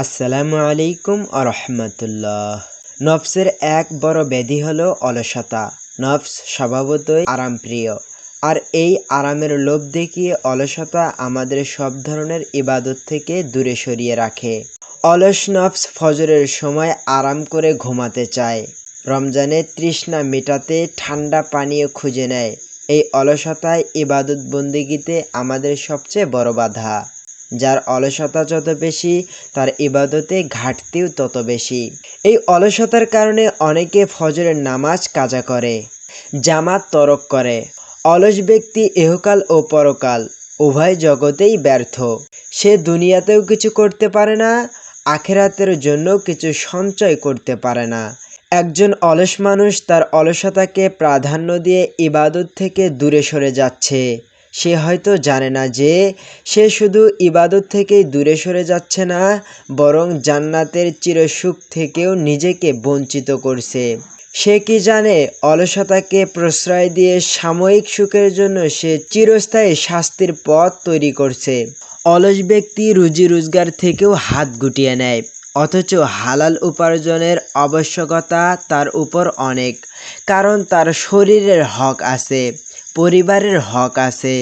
আসসালামু আলাইকুম আরহামতুল্লাহ। নফসের এক বড় ব্যাধি হলো অলসতা। নফস স্বভাবতই আরামপ্রিয়। আর এই আরামের লোভ দেখিয়ে অলসতা আমাদের সব ধরনের ইবাদত থেকে দূরে সরিয়ে রাখে। অলস নফস ফজরের সময় আরাম করে ঘুমাতে চায়। রমজানে তৃষ্ণা মেটাতে ঠান্ডা পানীয় খুঁজে নেয়। এই অলসতায় ইবাদত বন্দিগিতে আমাদের সবচেয়ে বড় বাধা। যার অলসতা যত বেশি, তার ইবাদতে ঘাটতিও তত বেশি। এই অলসতার কারণে অনেকে ফজরের নামাজ কাজা করে, জামাত তরক করে। অলস ব্যক্তি এহকাল ও পরকাল, উভয় জগতেই ব্যর্থ। সে দুনিয়াতেও কিছু করতে পারে না, আখেরাতের জন্য কিছু সঞ্চয় করতে পারে না। একজন অলস মানুষ তার অলসতাকে প্রাধান্য দিয়ে ইবাদত থেকে দূরে সরে যাচ্ছে। সে হয়তো জানে না যে সে শুধু ইবাদত থেকেই দূরে সরে যাচ্ছে না, বরং জান্নাতের চিরসুখ থেকেও নিজেকে বঞ্চিত করছে। সে কি জানে অলসতাকে প্রশ্রয় দিয়ে সাময়িক সুখের জন্য সে চিরস্থায়ী শাস্তির পথ তৈরি করছে। অলস ব্যক্তি রুজি রোজগার থেকেও হাত গুটিয়ে নেয়, অথচ হালাল উপার্জনের আবশ্যকতা তার উপর অনেক, কারণ তার শরীরের হক আছে। পরিবারের হক আছে।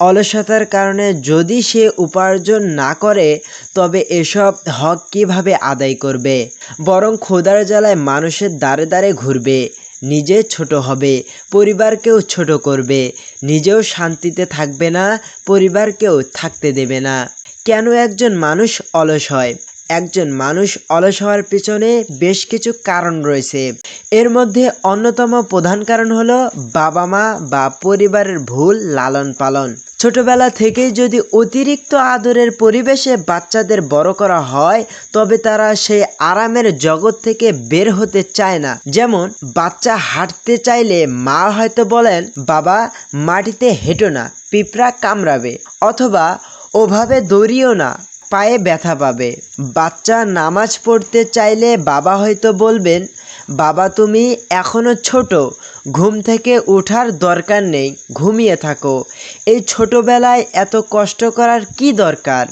অলসতার কারণে যদি সে উপার্জন না করে, তবে এসব হক কীভাবে আদায় করবে? বরং খোদার জ্বালায় মানুষের দ্বারে দ্বারে ঘুরবে, নিজে ছোট হবে, পরিবারকেও ছোট করবে, নিজেও শান্তিতে থাকবে না, পরিবারকেও থাকতে দেবে না। কেন একজন মানুষ অলস হয়? একজন মানুষ অলস হওয়ার পিছনে বেশ কিছু কারণ রয়েছে। এর মধ্যে অন্যতম প্রধান কারণ হলো বাবা মা বা পরিবারের ভুল লালন পালন। ছোটবেলা থেকেই যদি অতিরিক্ত আদরের পরিবেশে বাচ্চাদের বড় করা হয়, তবে তারা সেই আরামের জগৎ থেকে বের হতে চায় না। যেমন, বাচ্চা হাঁটতে চাইলে মা হয়তো বলেন, বাবা, মাটিতে হেঁটো না, পিঁপড়া কামড়াবে। অথবা, ওভাবে দৌড়িও না। পায়ে ব্যথা পাবে। বাচ্চা নামাজ পড়তে চাইলে বাবা হয়তো বলবেন, বাবা, তুমি এখনও ছোট, ঘুম থেকে ওঠার দরকার নেই, ঘুমিয়ে থাকো। এই ছোটবেলায় এত কষ্ট করার কি দরকার?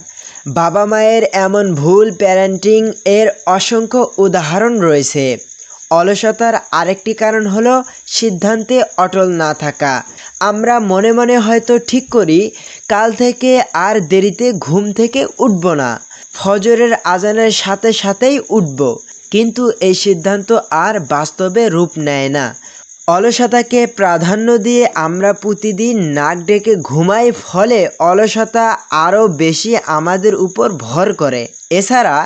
বাবা মায়ের এমন ভুল প্যারেন্টিং এর অসংখ্য উদাহরণ রয়েছে। অলসতার আরেকটি কারণ হলো সিদ্ধান্তে অটল না থাকা। আমরা মনে মনে হয়তো ঠিক করি, কাল থেকে আর দেরিতে ঘুম থেকে উঠব না। ফজরের আজানের সাথে সাথেই উঠব। কিন্তু এই সিদ্ধান্ত আর বাস্তবে রূপ নেয় না। অলসতাকে প্রাধান্য দিয়ে আমরা প্রতিদিন নাক ডেকে ঘুমাই ফলে অলসতা আরও বেশি আমাদের উপর ভর করে। এছাড়া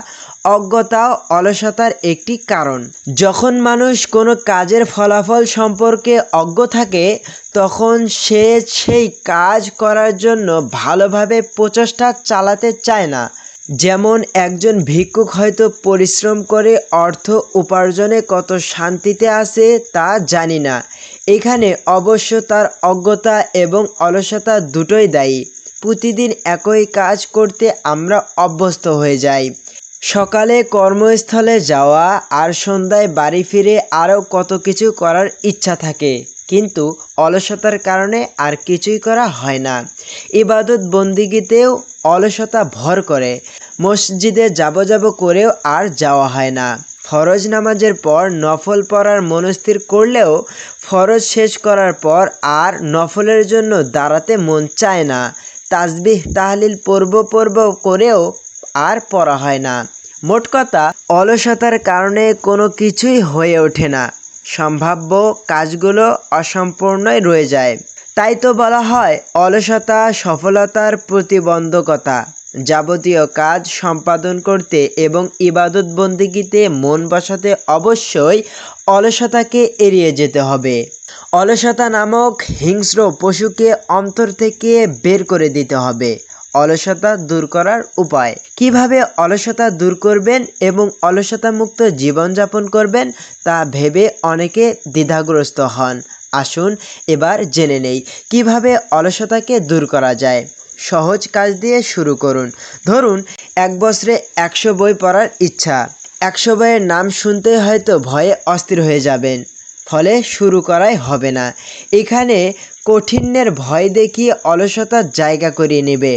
অজ্ঞতাও অলসতার একটি কারণ। যখন মানুষ কোনো কাজের ফলাফল সম্পর্কে অজ্ঞ থাকে, তখন সে সেই কাজ করার জন্য ভালোভাবে প্রচেষ্টা চালাতে চায় না। যেমন একজন ভিক্ষুক হয়তো পরিশ্রম করে অর্থ উপার্জনে কত শান্তিতে আছে তা জানি না। এখানে অবশ্য তার অজ্ঞতা এবং অলসতা দুটোই দায়ী। প্রতিদিন একই কাজ করতে আমরা অভ্যস্ত হয়ে যাই। সকালে কর্মস্থলে যাওয়া আর সন্ধ্যায় বাড়ি ফিরে আরও কত কিছু করার ইচ্ছা থাকে, কিন্তু অলসতার কারণে আর কিছুই করা হয় না। ইবাদত বন্দিগিতেও অলসতা ভর করে। মসজিদে যাব যাব করেও আর যাওয়া হয় না। ফরজ নামাজের পর নফল পড়ার মনস্থির করলেও ফরজ শেষ করার পর আর নফলের জন্য দাঁড়াতে মন চায় না। তাসবিহ তাহলিল পর্ব পর্ব করেও আর পড়া হয় না। মোট কথা, অলসতার কারণে কোনো কিছুই হয়ে ওঠে না। সম্ভাব্য কাজগুলো অসম্পূর্ণই রয়ে যায়। তাই তো বলা হয়, অলসতা, সফলতার প্রতিবন্ধকতা। যাবতীয় কাজ সম্পাদন করতে এবং ইবাদত বন্দিগিতে মন বসাতে অবশ্যই অলসতাকে এড়িয়ে যেতে হবে। অলসতা নামক হিংস্র পশুকে অন্তর থেকে বের করে দিতে হবে। অলসতা দূর করার উপায়। কীভাবে অলসতা দূর করবেন এবং অলসতা মুক্ত জীবনযাপন করবেন তা ভেবে অনেকে দ্বিধাগ্রস্ত হন। আসুন এবার জেনে নেই, কীভাবে অলসতাকে দূর করা যায়? সহজ কাজ দিয়ে শুরু করুন। ধরুন, এক বছরে একশো বই পড়ার ইচ্ছা। একশো বইয়ের নাম শুনতে হয়তো ভয়ে অস্থির হয়ে যাবেন। ফলে শুরু করাই হবে না। এখানে কঠিনের ভয় দেখিয়ে অলসতার জায়গা করিয়ে নেবে।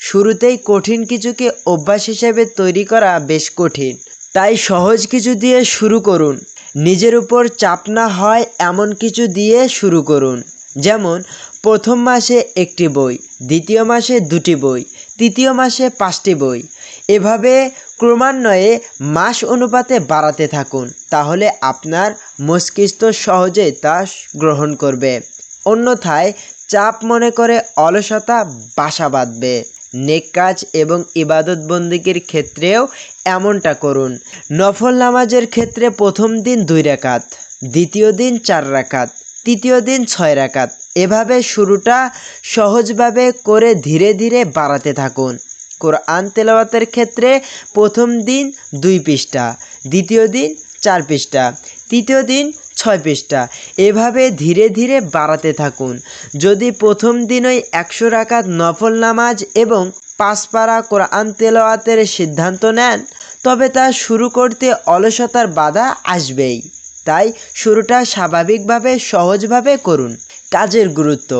শুরুতেই কঠিন কিছুকে অভ্যাস হিসেবে তৈরি করা বেশ কঠিন। তাই সহজ কিছু দিয়ে শুরু করুন। নিজের উপর চাপ না হয় এমন কিছু দিয়ে শুরু করুন। যেমন, প্রথম মাসে একটি বই, দ্বিতীয় মাসে দুটি বই, তৃতীয় মাসে পাঁচটি বই। এভাবে ক্রমান্বয়ে মাস অনুপাতে বাড়াতে থাকুন, তাহলে আপনার মস্তিষ্ক সহজে তা গ্রহণ করবে। অন্যথায়, চাপ মনে করে অলসতা বাসা বাঁধবে। নেক কাজ এবং ইবাদত বন্দিগির ক্ষেত্রেও এমনটা করুন। নফল নামাজের ক্ষেত্রে প্রথম দিন দুই রাকাত, দ্বিতীয় দিন চার রাকাত, তৃতীয় দিন ছয় রাকাত। এভাবে শুরুটা সহজভাবে করে ধীরে ধীরে বাড়াতে থাকুন। কোরআন তেলাওয়াতের ক্ষেত্রে প্রথম দিন দুই পৃষ্ঠা, দ্বিতীয় দিন চার পৃষ্ঠা। তৃতীয় দিন ছয় পৃষ্ঠা। এভাবে ধীরে ধীরে বাড়াতে থাকুন। যদি প্রথম দিনই একশো রাকাত নফল নামাজ এবং পাঁচ পারা কোরআন তেলাওয়াতের সিদ্ধান্ত নেন, তবে তা শুরু করতে অলসতার বাধা আসবেই। তাই শুরুটা স্বাভাবিকভাবে সহজভাবে করুন। কাজের গুরুত্ব।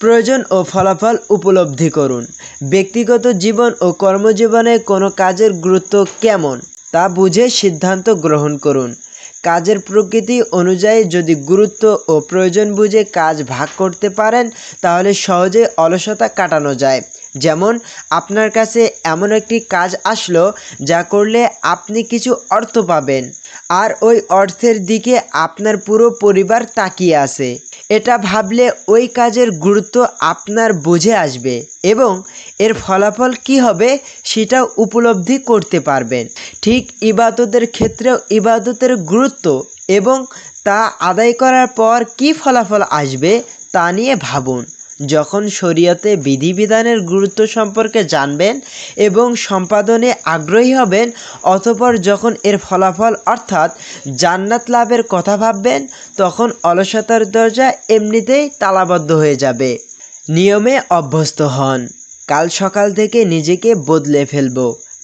প্রয়োজন ও ফলাফল উপলব্ধি করুন। ব্যক্তিগত জীবন ও কর্মজীবনে কোনো কাজের গুরুত্ব কেমন? তা বুঝে সিদ্ধান্ত গ্রহণ করুন। কাজের প্রকৃতি অনুযায়ী যদি গুরুত্ব ও প্রয়োজন বুঝে কাজ ভাগ করতে পারেন, তাহলে সহজে অলসতা কাটানো যায়। যেমন, আপনার কাছে এমন একটি কাজ আসলো যা করলে আপনি কিছু অর্থ পাবেন, আর ওই অর্থের দিকে আপনার পুরো পরিবার তাকিয়ে আছে। এটা ভাবলে ওই কাজের গুরুত্ব আপনার বুঝে আসবে এবং এর ফলাফল কি হবে সেটা উপলব্ধি করতে পারবেন। ঠিক ইবাদতের ক্ষেত্রেও ইবাদতের গুরুত্ব এবং তা আদায় করার পর কি ফলাফল আসবে তা নিয়ে ভাবুন। যখন শরীয়তে বিধিবিধানের গুরুত্ব সম্পর্কে জানবেন এবং সম্পাদনে আগ্রহী হবেন, অতপর যখন এর ফলাফল অর্থাৎ জান্নাত লাভের কথা ভাববেন, তখন অলসতার দরজা এমনিতেই তালাবদ্ধ হয়ে যাবে। নিয়মে অভ্যস্ত হন। কাল সকাল থেকে নিজেকে বদলে ফেলব।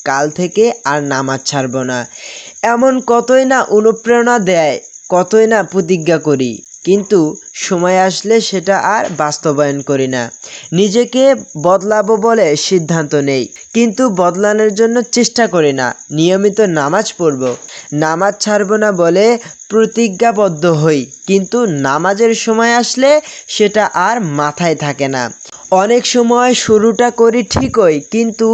কাল থেকে আর নামাজ ছাড়ব না। এমন কতই না অনুপ্রেরণা দেয়, কতই না প্রতিজ্ঞা করি। কিন্তু সময় আসলে সেটা আর বাস্তবায়ন করি না। নিজেকে বদলাবো বলে সিদ্ধান্ত নেই, কিন্তু বদলানোর জন্য চেষ্টা করি না। নিয়মিত নামাজ পড়ব। নামাজ ছাড়ব না বলে প্রতিজ্ঞাবদ্ধ হই, কিন্তু নামাজের সময় আসলে সেটা আর মাথায় থাকে না। অনেক সময় শুরুটা করি ঠিকই, কিন্তু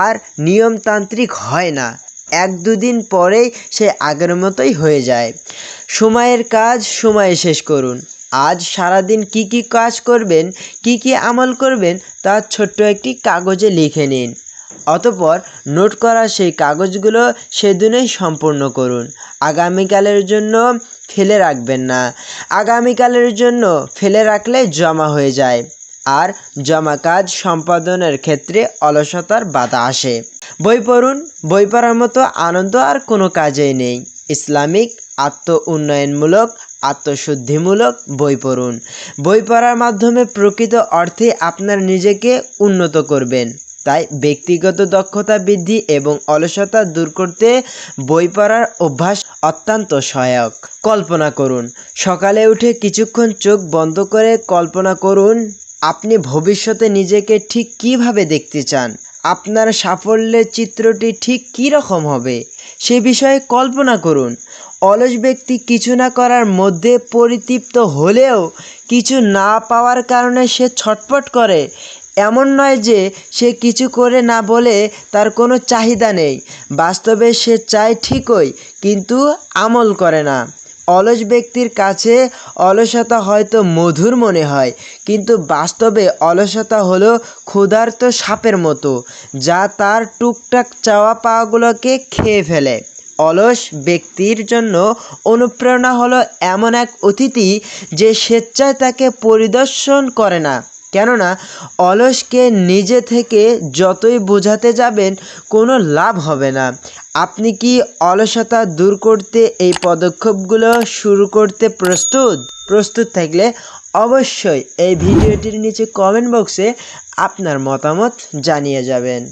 আর নিয়মতান্ত্রিক হয় না। এক দুদিন পরেই সে আগের মতোই হয়ে যায়। সময়ের কাজ সময়ে শেষ করুন। আজ সারাদিন কি কি কাজ করবেন, কি কি আমল করবেন, তা ছোট্ট একটি কাগজে লিখে নিন। অতপর নোট করা সেই কাগজগুলো সেদিনই সম্পূর্ণ করুন। আগামীকালের জন্য ফেলে রাখবেন না। আগামীকালের জন্য ফেলে রাখলে জমা হয়ে যায়। আর জমা কাজ সম্পাদনের ক্ষেত্রে অলসতার বাধা আসে। বই পড়ুন, বই পড়ার মতো আনন্দ আর কোনো কাজেই নেই। ইসলামিক আত্ম উন্নয়নমূলক আত্মশুদ্ধিমূলক বই পড়ুন। বই পড়ার মাধ্যমে প্রকৃত অর্থে আপনার নিজেকে উন্নত করবেন। তাই ব্যক্তিগত দক্ষতা বৃদ্ধি এবং অলসতা দূর করতে বই পড়ার অভ্যাস অত্যন্ত সহায়ক। কল্পনা করুন, সকালে উঠে কিছুক্ষণ চোখ বন্ধ করে কল্পনা করুন আপনি ভবিষ্যতে নিজেকে ঠিক কীভাবে দেখতে চান? আপনার সাফল্যের চিত্রটি ঠিক কী রকম হবে? সে বিষয়ে কল্পনা করুন। অলস ব্যক্তি কিছু না করার মধ্যে পরিতৃপ্ত হলেও কিছু না পাওয়ার কারণে সে ছটফট করে। এমন নয় যে সে কিছু করে না বলে তার কোনো চাহিদা নেই। বাস্তবে সে চায় ঠিকই, কিন্তু আমল করে না। অলস ব্যক্তির কাছে অলসতা হয়তো মধুর মনে হয়, কিন্তু বাস্তবে অলসতা হলো ক্ষুধার্ত সাপের মতো, যা তার টুকটাক চাওয়া পাওয়াগুলোকে খেয়ে ফেলে। অলস ব্যক্তির জন্য অনুপ্রেরণা হলো এমন এক অতিথি যে স্বেচ্ছায় তাকে পরিদর্শন করে না। কেননা অলসকে নিজে থেকে যতই বোঝাতে যাবেন, কোনো লাভ হবে না। আপনি কি অলসতা দূর করতে এই পদক্ষেপগুলো শুরু করতে প্রস্তুত? প্রস্তুত থাকলে অবশ্যই এই ভিডিওটির নিচে কমেন্ট বক্সে আপনার মতামত জানিয়ে যাবেন।